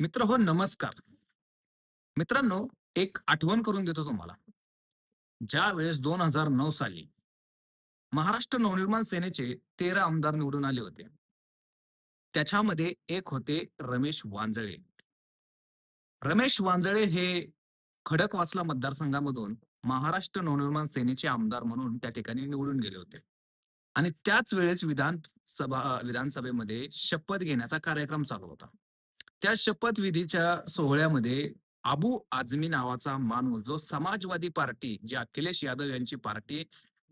मित्र हो नमस्कार. मित्रांनो एक आठवण करून देतो तुम्हाला. ज्या वेळेस दोन हजार नऊ साली महाराष्ट्र नवनिर्माण सेनेचे तेरा आमदार निवडून आले होते. त्याच्यामध्ये एक होते रमेश वांजळे. रमेश वांजळे हे खडकवासला मतदारसंघामधून महाराष्ट्र नवनिर्माण सेनेचे आमदार म्हणून त्या ठिकाणी निवडून गेले होते. आणि त्याच वेळेस विधानसभा विधानसभेमध्ये शपथ घेण्याचा कार्यक्रम चालू होता. त्या शपथविधीच्या सोहळ्यामध्ये अबू आझमी नावाचा माणूस जो समाजवादी पार्टी जी अखिलेश यादव यांची पार्टी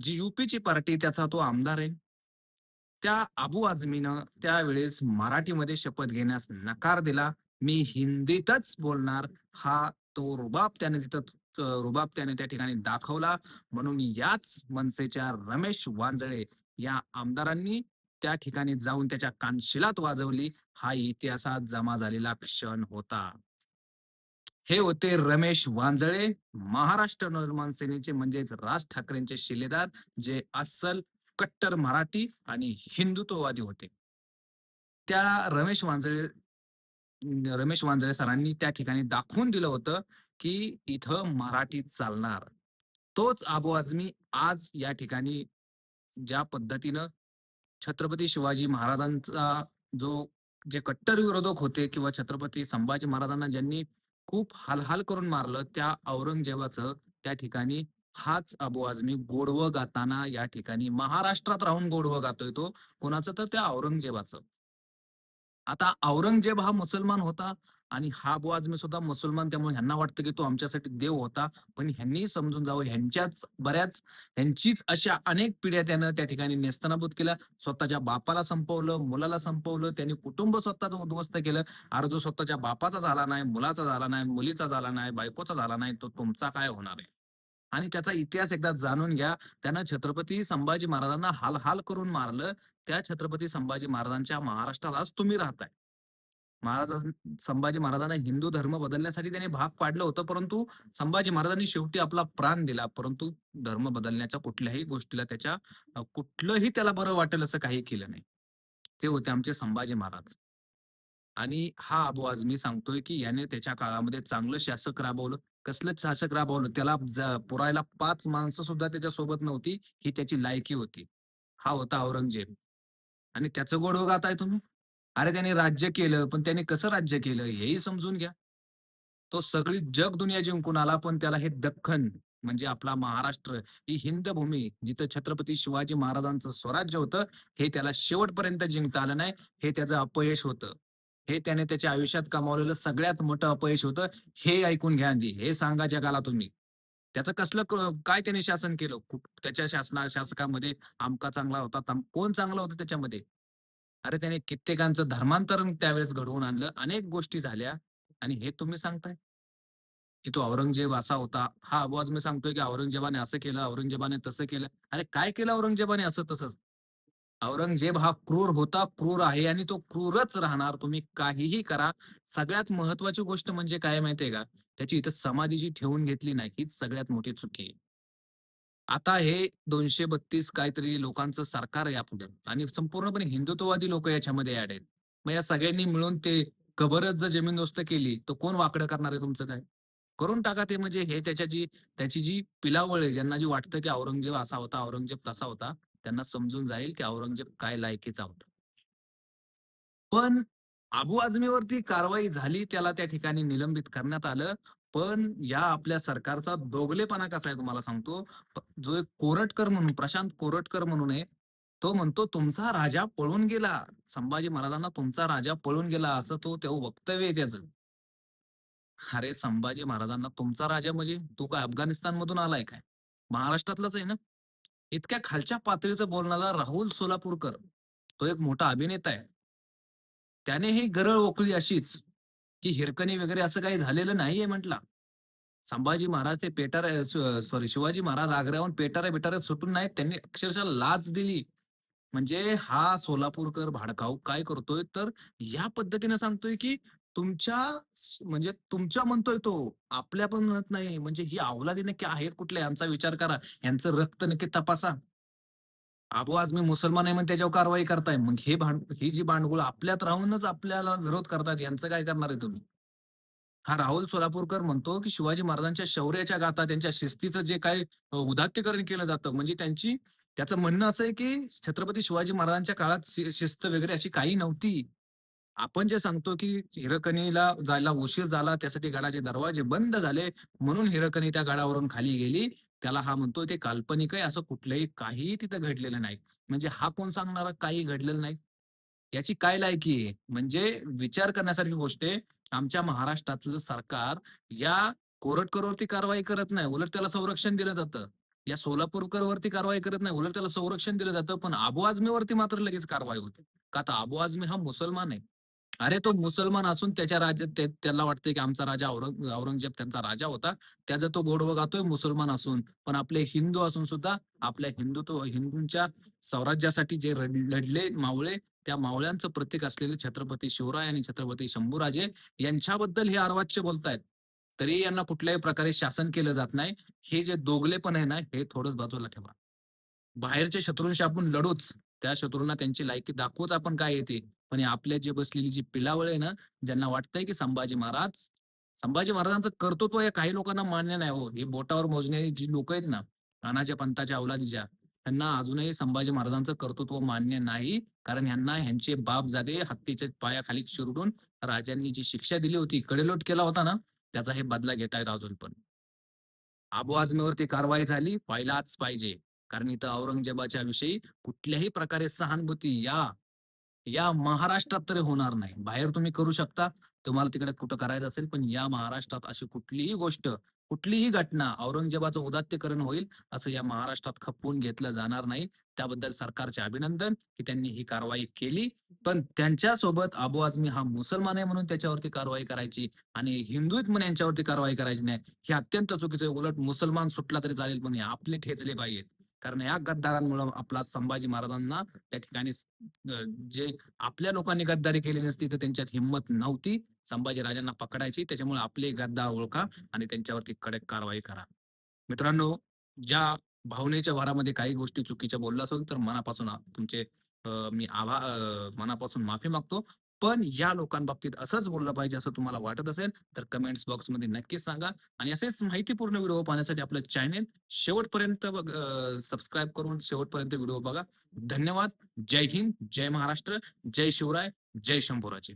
जी युपीची पार्टी त्याचा तो आमदार आहे. त्या अबू आझमीनं त्यावेळेस मराठीमध्ये शपथ घेण्यास नकार दिला. मी हिंदीतच बोलणार. हा तो रुबाब त्याने तिथं रुबाब त्याने त्या ठिकाणी दाखवला. म्हणून याच मनसेच्या रमेश वांजळे या आमदारांनी त्या ठिकाणी जाऊन त्याच्या कानशिलात वाजवली. हा इतिहासात जमा झालेला क्षण होता. हे होते रमेश वांजळे महाराष्ट्र निर्माण सेनेचे म्हणजेच राज ठाकरेंचे शिलेदार जे अस्सल कट्टर मराठी आणि हिंदुत्ववादी होते. त्या रमेश वांजळे रमेश वांजळे सरांनी त्या ठिकाणी दाखवून दिलं होतं की इथं मराठी चालणार. तोच आबू आजमी आज या ठिकाणी ज्या पद्धतीनं छत्रपती शिवाजी महाराजांचा जो जे कट्टर विरोधक होते किंवा छत्रपती संभाजी महाराजांना ज्यांनी खूप हालहाल करून मारलं त्या औरंगजेबाचं त्या ठिकाणी हाच अबू आजमी गोडवं गाताना या ठिकाणी महाराष्ट्रात राहून गोडवं गातोय तो. कोणाचं तर त्या औरंगजेबाचं. आता औरंगजेब हा मुसलमान होता. आणि हा बुवाज मी सुद्धा मुसलमान त्यामुळे ह्यांना वाटतं की तो आमच्यासाठी देव होता. पण ह्यांनी समजून जावं ह्यांच्याच बऱ्याच ह्यांचीच अशा अनेक पिढ्या त्यानं त्या ठिकाणी नेस्तनाबूत केल्या स्वतःच्या बापाला संपवलं मुलाला संपवलं त्यांनी कुटुंब स्वतःचं उद्ध्वस्त केलं. अरे जो स्वतःच्या बापाचा झाला नाही मुलाचा झाला नाही मुलीचा झाला नाही बायकोचा झाला नाही तो तुमचा काय होणार आहे? आणि त्याचा इतिहास एकदा जाणून घ्या. त्यानं छत्रपती संभाजी महाराजांना हाल हाल करून मारलं. त्या छत्रपती संभाजी महाराजांच्या महाराष्ट्रालाच तुम्ही राहताय. महाराज संभाजी महाराजांना हिंदू धर्म बदलण्यासाठी त्याने भाग पाडलं होतं परंतु संभाजी महाराजांनी शेवटी आपला प्राण दिला. परंतु धर्म बदलण्याच्या कुठल्याही गोष्टीला त्याच्या कुठलंही त्याला बरं वाटेल असं काही केलं नाही. ते होते आमचे संभाजी महाराज. आणि हा अबू मी सांगतोय की याने त्याच्या काळामध्ये चांगलं शासक राबवलं. कसलंच शासक राबवलं? त्याला पुरायला पाच माणसं सुद्धा त्याच्या सोबत नव्हती ही त्याची लायकी होती. हा होता औरंगजेब. आणि त्याचं गोड गाताय तुम्ही? अरे त्याने राज्य केलं पण त्याने कसं राज्य केलं हेही समजून घ्या. तो सगळी जग दुनिया जिंकून आला पण त्याला हे दख्खन म्हणजे आपला महाराष्ट्र ही हिंद भूमी जिथं छत्रपती शिवाजी महाराजांचं स्वराज्य होतं हे त्याला शेवटपर्यंत जिंकता आलं नाही हे त्याचं अपयश होतं. हे त्याने त्याच्या आयुष्यात कमावलेलं सगळ्यात मोठं अपयश होतं हे ऐकून घ्या आधी हे सांगा जगाला तुम्ही. त्याचं कसलं क- काय त्याने शासन केलं? खूप त्याच्या शासना शासकामध्ये आमका चांगला होता तम- कोण चांगला होता त्याच्यामध्ये? अरे त्याने कित्येकांचं धर्मांतरण त्यावेळेस घडवून आणलं. अनेक गोष्टी झाल्या आणि हे तुम्ही सांगताय? की तो औरंगजेब असा होता. हा आवाज मी सांगतोय की औरंगजेबाने असं केलं औरंगजेबाने तसं केलं. अरे काय केलं औरंगजेबाने असं तसंच? औरंगजेब हा क्रूर होता क्रूर आहे आणि तो क्रूरच राहणार. तुम्ही काहीही करा. सगळ्यात महत्वाची गोष्ट म्हणजे काय माहितीये का? त्याची इथं समाधी जी ठेवून घेतली नाही हीच सगळ्यात मोठी चुकी आहे. आता हे दोनशे बत्तीस काहीतरी लोकांचं सरकार आहे आपलं आणि संपूर्णपणे हिंदुत्ववादी लोक याच्यामध्ये ऍड आहेत. मग या सगळ्यांनी मिळून ते कबरच जर जमीन दोस्त केली तर कोण वाकडं करणार आहे तुमचं काय? करून टाका ते म्हणजे हे त्याच्या जी त्याची जी पिलावळ आहे ज्यांना जी वाटतं की औरंगजेब असा होता औरंगजेब तसा होता त्यांना समजून जाईल की औरंगजेब काय लायकीचा होता. पण अबू आजमीवरती कारवाई झाली त्याला त्या ठिकाणी निलंबित करण्यात आलं. पण या आपल्या सरकारचा दोगलेपणा कसा आहे तुम्हाला सांगतो. जो एक कोरटकर म्हणून प्रशांत कोरटकर म्हणून आहे तो म्हणतो तुमचा राजा पळून गेला. संभाजी महाराजांना तुमचा राजा पळून गेला असं तो तेव्हा वक्तव्य आहे त्याचं. अरे संभाजी महाराजांना तुमचा राजा म्हणजे तू काय अफगाणिस्तान मधून आलाय काय? महाराष्ट्रातलाच आहे ना? इतक्या खालच्या पातळीचं बोलणारा राहुल सोलापूरकर तो एक मोठा अभिनेता आहे. त्याने ही गरळ ओकली अशीच की हिरकणी वगैरे असं काही झालेलं नाहीये म्हटला. संभाजी महाराज ते पेटार सॉरी शिवाजी महाराज आग्र्याहून पेटाऱ्या बिटारे सुटून नाहीत. त्यांनी अक्षरशः लाच दिली. म्हणजे हा सोलापूरकर भाडकाऊ काय करतोय? तर या पद्धतीने सांगतोय की तुमच्या म्हणजे तुमच्या म्हणतोय तो आपल्या पण म्हणत नाही. म्हणजे ही अवलादी नक्की आहेत कुठल्या? यांचा विचार करा. यांचं रक्त नक्की तपासा. अबो आज मी मुसलमान आहे म्हणून त्याच्यावर कारवाई करताय. मग हे भांड ही जी भांडगुळ आपल्यात राहूनच आपल्याला विरोध करतात यांचं काय करणार आहे तुम्ही? हा राहुल सोलापूरकर म्हणतो, की शिवाजी महाराजांच्या शौर्याच्या गाथा, त्यांच्या शिस्तीचं जे काही उदात्तीकरण केलं जातं, म्हणजे त्यांची त्याचं म्हणणं असं आहे, की छत्रपती शिवाजी महाराजांच्या काळात शिस्त वगैरे अशी काही नव्हती. आपण जे सांगतो, की हिरकणीला जायला उशीर झाला, त्यासाठी गडाचे दरवाजे बंद झाले, म्हणून हिरकणी त्या गडावरून खाली गेली. त्याला हा म्हणतो ते काल्पनिक आहे, असं कुठलंही काहीही तिथं घडलेलं नाही. म्हणजे हा कोण सांगणारा काही घडलेलं नाही? याची काय लायकी आहे? म्हणजे विचार करण्यासारखी गोष्ट आहे. आमच्या महाराष्ट्रातलं सरकार या कोरटकरवरती कारवाई करत नाही. उलट त्याला संरक्षण दिलं जातं. या सोलापूरकरवरती कारवाई करत नाही. उलट त्याला संरक्षण दिलं जातं. पण आबू आझमीवरती मात्र लगेच कारवाई होते. का तर आबू आझमी हा मुसलमान आहे. अरे तो मुसलमान असून त्याच्या राज्यात त्याला वाटते की आमचा राजा औरंग औरंगजेब त्यांचा राजा होता. त्याचा तो गोडव गातोय मुसलमान असून. पण आपले हिंदू असून सुद्धा आपल्या हिंदुत्व हिंदूंच्या स्वराज्यासाठी जे लढले मावळे, त्या मावळ्यांचं प्रतीक असलेले छत्रपती शिवराय आणि छत्रपती शंभूराजे यांच्याबद्दल हे अर्वाच्य बोलतायत. तरी यांना कुठल्याही प्रकारे शासन केलं जात नाही. हे जे दोघलेपण आहे ना, हे थोडंच बाजूला ठेवा. बाहेरच्या शत्रूंशी आपण लढूच. त्या शत्रूंना त्यांची लायकी दाखवूच आपण काय येते पण आपल्या जे बसलेली जी पिलावळ आहे ना, ज्यांना वाटतंय की संभाजी महाराज संभाजी महाराजांचं कर्तृत्व हे काही लोकांना मान्य नाही हो. हे बोटावर मोजणारी जी लोक आहेत ना, अनाच्या पंथाच्या अवलादीच्या, त्यांना अजूनही संभाजी महाराजांचं कर्तृत्व मान्य नाही. कारण ह्यांना ह्यांचे बापजादे हत्तीच्या पायाखाली चिरडून राजांनी जी शिक्षा दिली होती, कडेलोट केला होता ना, त्याचा हे बदला घेतायत अजून पण. अबू आझमीवरती कारवाई झाली, पाहिलाच पाहिजे. कारण इथं औरंगजेबाच्या विषयी कुठल्याही प्रकारे सहानुभूती या या महाराष्ट्रात तरी होणार नाही. बाहेर तुम्ही करू शकता. तुम्हाला तिकडे कुठं करायचं असेल, पण या महाराष्ट्रात अशी कुठलीही गोष्ट, कुठलीही घटना औरंगजेबाचं उदात्तीकरण होईल, असं या महाराष्ट्रात खपवून घेतलं जाणार नाही. त्याबद्दल सरकारचे अभिनंदन, की त्यांनी ही कारवाई केली. पण त्यांच्यासोबत अबू आझमी हा मुसलमान आहे म्हणून त्याच्यावरती कारवाई करायची आणि हिंदुत म्हणून यांच्यावरती कारवाई करायची नाही. हे अत्यंत चुकीचं उलट मुसलमान सुटला तरी चालेल, पण हे आपले ठेचले पाहिजेत. कारण या गद्दारांमुळे आपला संभाजी महाराजांना त्या ठिकाणी जे आपल्या लोकांनी गद्दारी केली नसती तर त्यांच्यात हिंमत नव्हती संभाजी राजांना पकडायची. त्याच्यामुळे आपले गद्दार ओळखा आणि त्यांच्यावरती कडक कारवाई करा. मित्रांनो, ज्या भावनेच्या भरामध्ये काही गोष्टी चुकीच्या बोलल्या असेल तर मनापासून तुमचे मी आभा मनापासून माफी मागतो. पण या लोकांबाबतीत असंच बोललं पाहिजे असं तुम्हाला वाटत असेल तर कमेंट्स बॉक्समध्ये नक्कीच सांगा आणि असेच माहितीपूर्ण व्हिडिओ पाहण्यासाठी आपलं चॅनेल शेवटपर्यंत सबस्क्राईब करून शेवटपर्यंत व्हिडिओ बघा. धन्यवाद. जय हिंद, जय महाराष्ट्र, जय शिवराय, जय शंभूराजे.